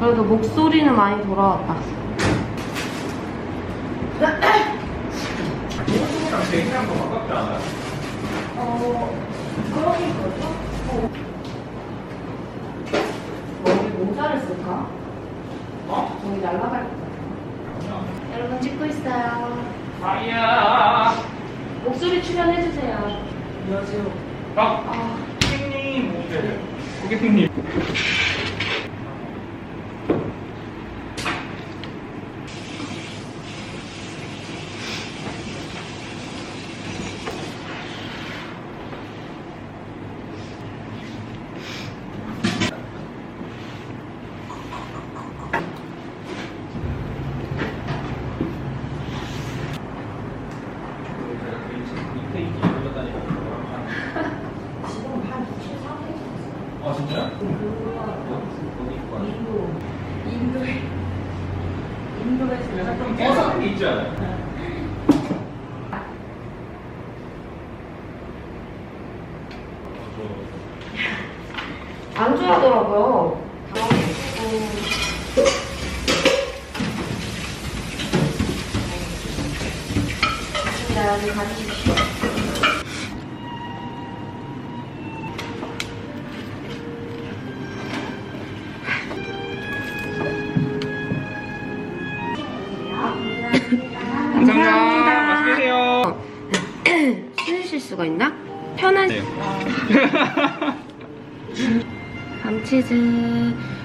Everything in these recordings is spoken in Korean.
그래도 목소리는 많이 돌아왔다. 머리 모자를 쓸까? 어? 저기 날라갈. 있어요. 아야. 목소리 출연해주세요. 안녕하세요. 아, 고객님 오셔야 돼요. 고객님. 안 좋아하더라고요. 당황했고. 가십시오. 감사합니다. 맛있게 드세요. 쓰실 수가 있나? 밤치즈.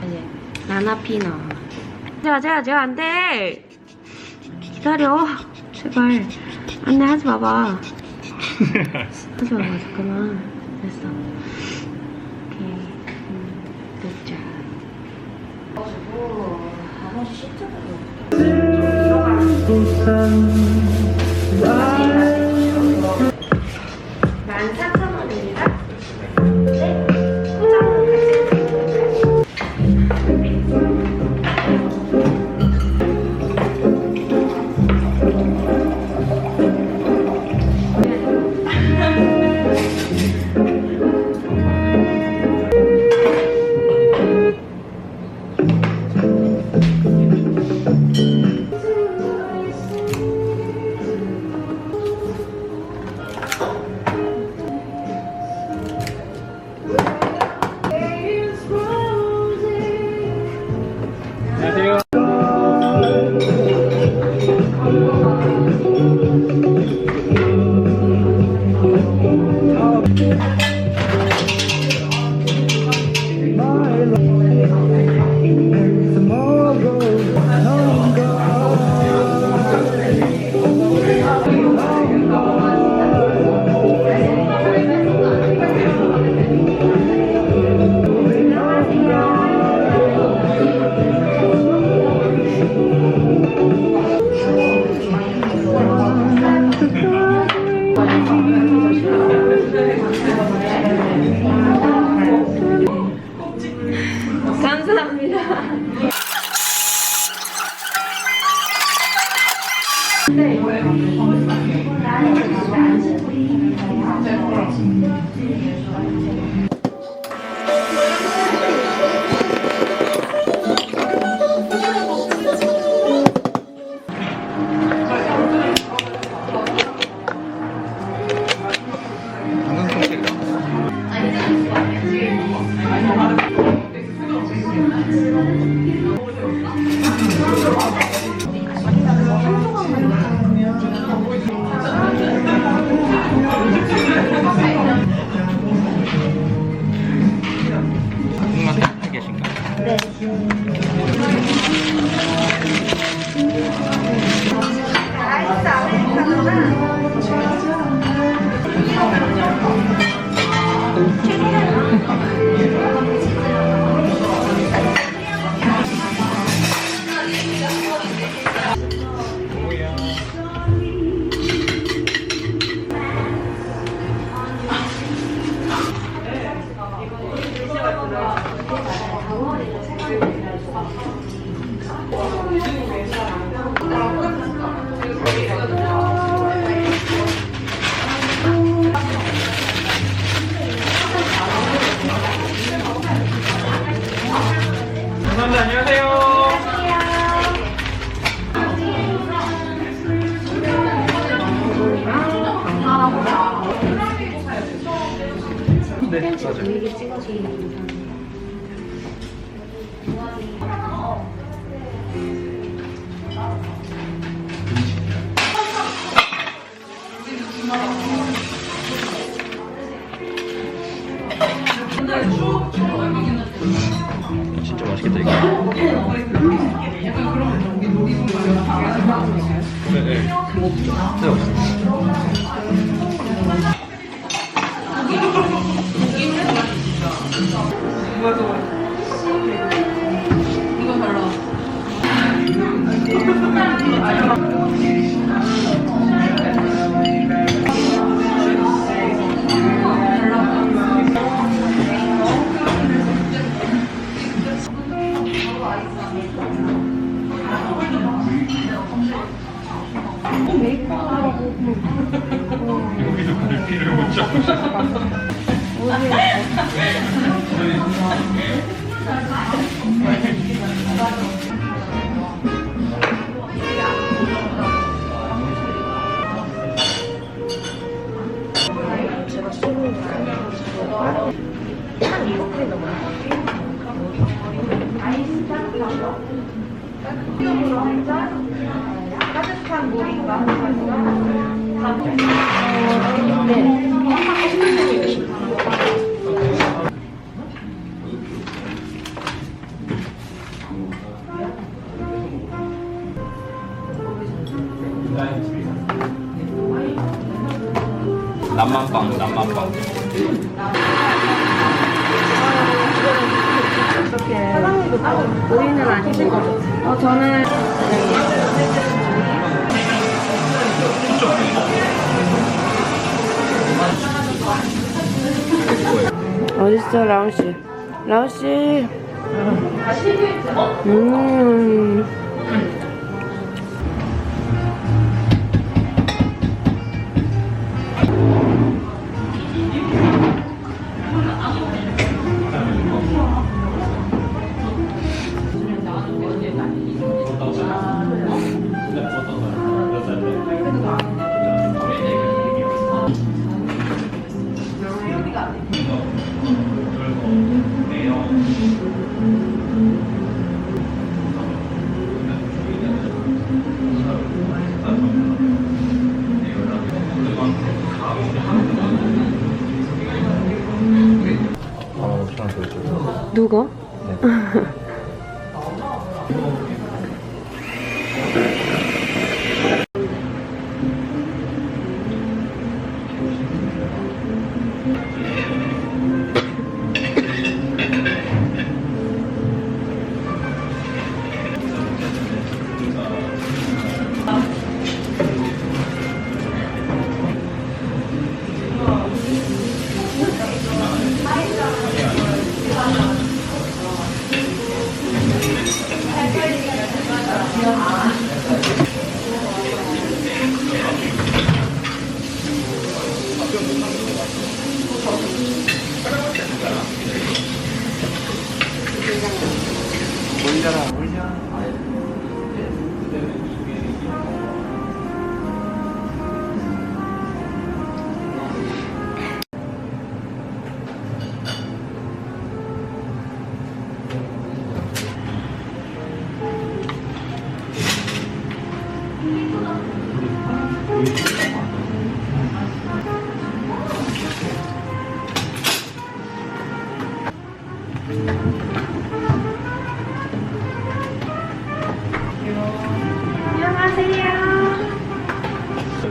아니, 나나피너. 제가 제가 안돼. 기다려. 제발. 안돼 하지 마봐. 하지 마봐 잠깐만. 됐어. 오케이. 음, 굿자. 만 사천 원입니다. 네. 네, 맞아요. 이게 찍어주는 영상. 진짜 맛있겠다 이거. 네, 네. 네, 없습니다. 여기도 남만빵, 남만빵. 우리는 아니고. 어, 저는. 어딨어, 라온씨? 라온씨. 음. 있 죠. 누가?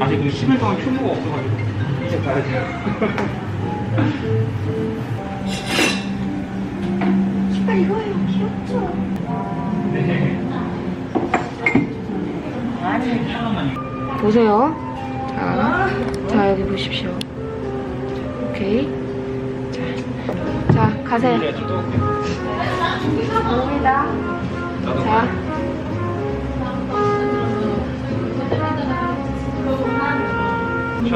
아직 그 10일 동안 휴무가 없어가지고. 이제 가야 돼. 신발 이거예요. 귀엽죠? 네. 보세요. 자, 자 여기 보십시오. 오케이. 자, 자 가세요. 갑니다. 자. 천.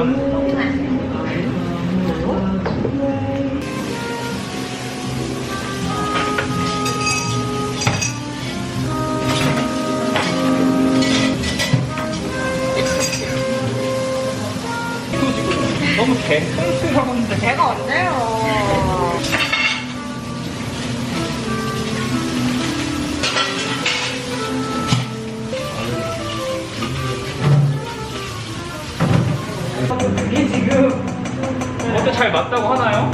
이거 지금 너무 개큰스러운데 제가 언제요? 어때 잘 맞다고 하나요?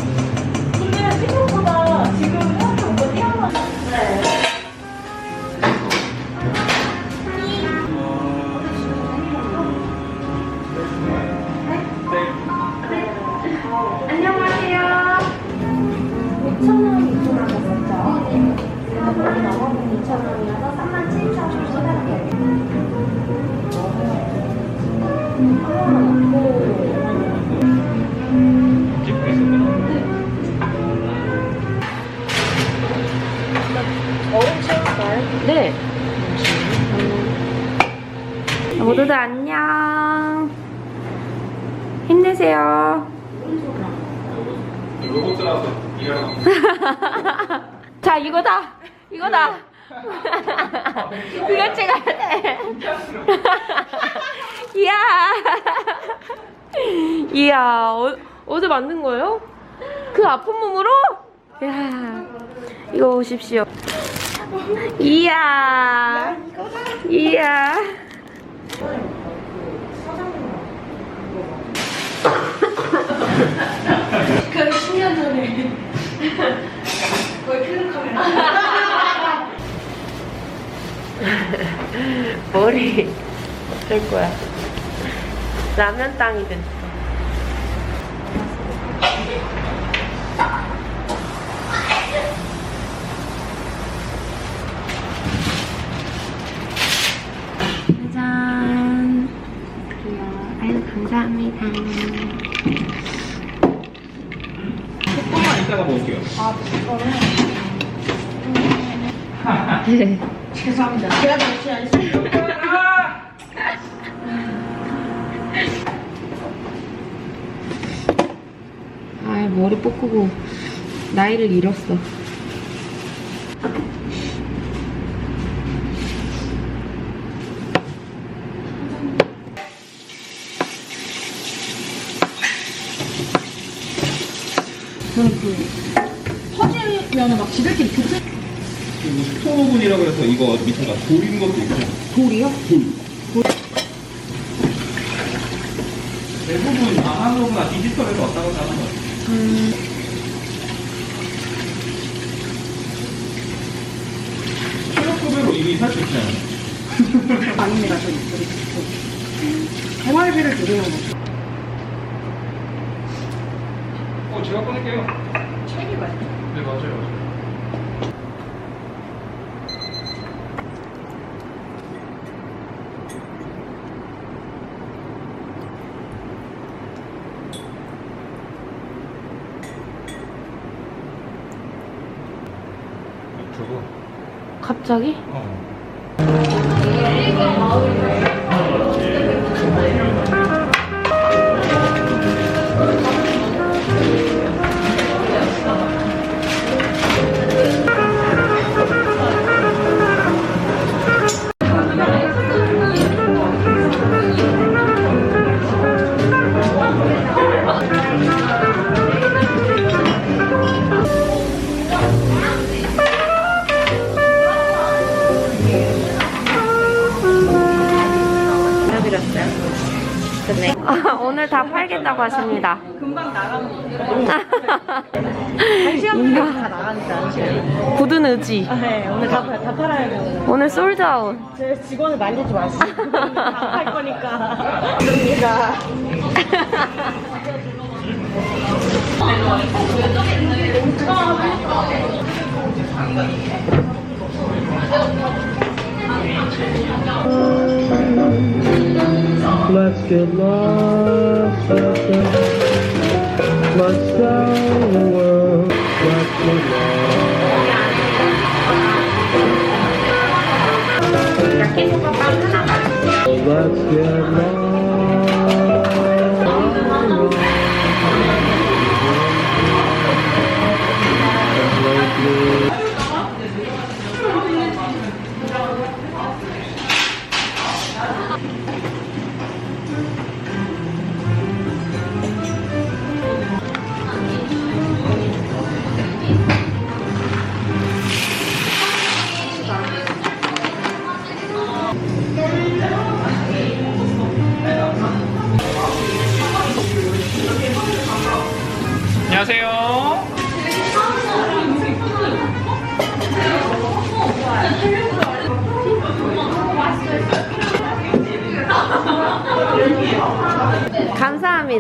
안녕하세요. 5,000원 입금하셨었죠? 생각보다 넘어가면 2,000원이어서 자 이거다. 이거다. 이거 찍어야 이야. 이야 어, 어제 만든 거예요? 그 아픈 몸으로? 이야 이거 오십시오. 이야. 이야. 그 10년 전에. 거의 필름 카메라. 머리 어쩔 거야. 라면 땅이 됐어. 짜잔. 아유, 감사합니다. 조금만 이따가 먹을게요. 아, 이거는 죄송합니다. 제가 잘못이 아니습니다 아, 머리 볶고 나이를 잃었어. 터지면은 막 지들끼리 붙을 그리고 스토브분이라고 해서 이거 밑에가 돌인 것도 있고. 돌이요? 돌. 대부분 아날로그나 디지털에서 왔다 갔다 하는 거예요. 키로급으로 이미 살 수 있잖아요. 아닙니다. 저희 저희 생활비를 줄이는 거죠. 어, 제가 꺼낼게요. 책이 많이. 네, 맞아요. 맞아요. 갑자기? 어. 오늘 다 팔겠다고 하십니다. 금방 한 시간 다 시간. 굳은 의지. 네, 오늘 다, 팔- 다 팔아야 돼요. 오늘 솔드아웃. 제 직원을 말리지 마시고 다팔 거니까. 그러니까. Let's get lost. Let's tell the world. Let's get lost. Let's get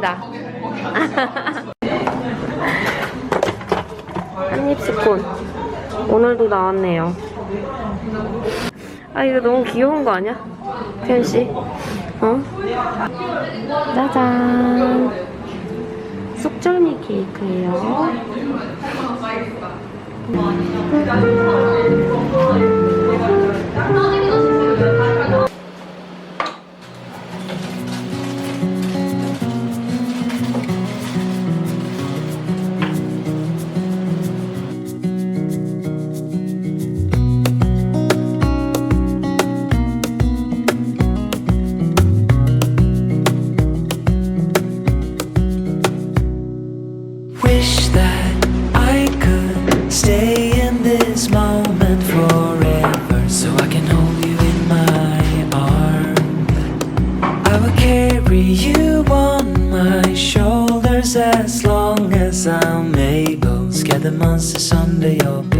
감사합니다. 한입 스콘. 오늘도 나왔네요. 아, 이거 너무 귀여운 거 아니야? 태연 씨? 어? 짜잔. 쑥절미 케이크예요. Wish as long as I'm able. the monsters under your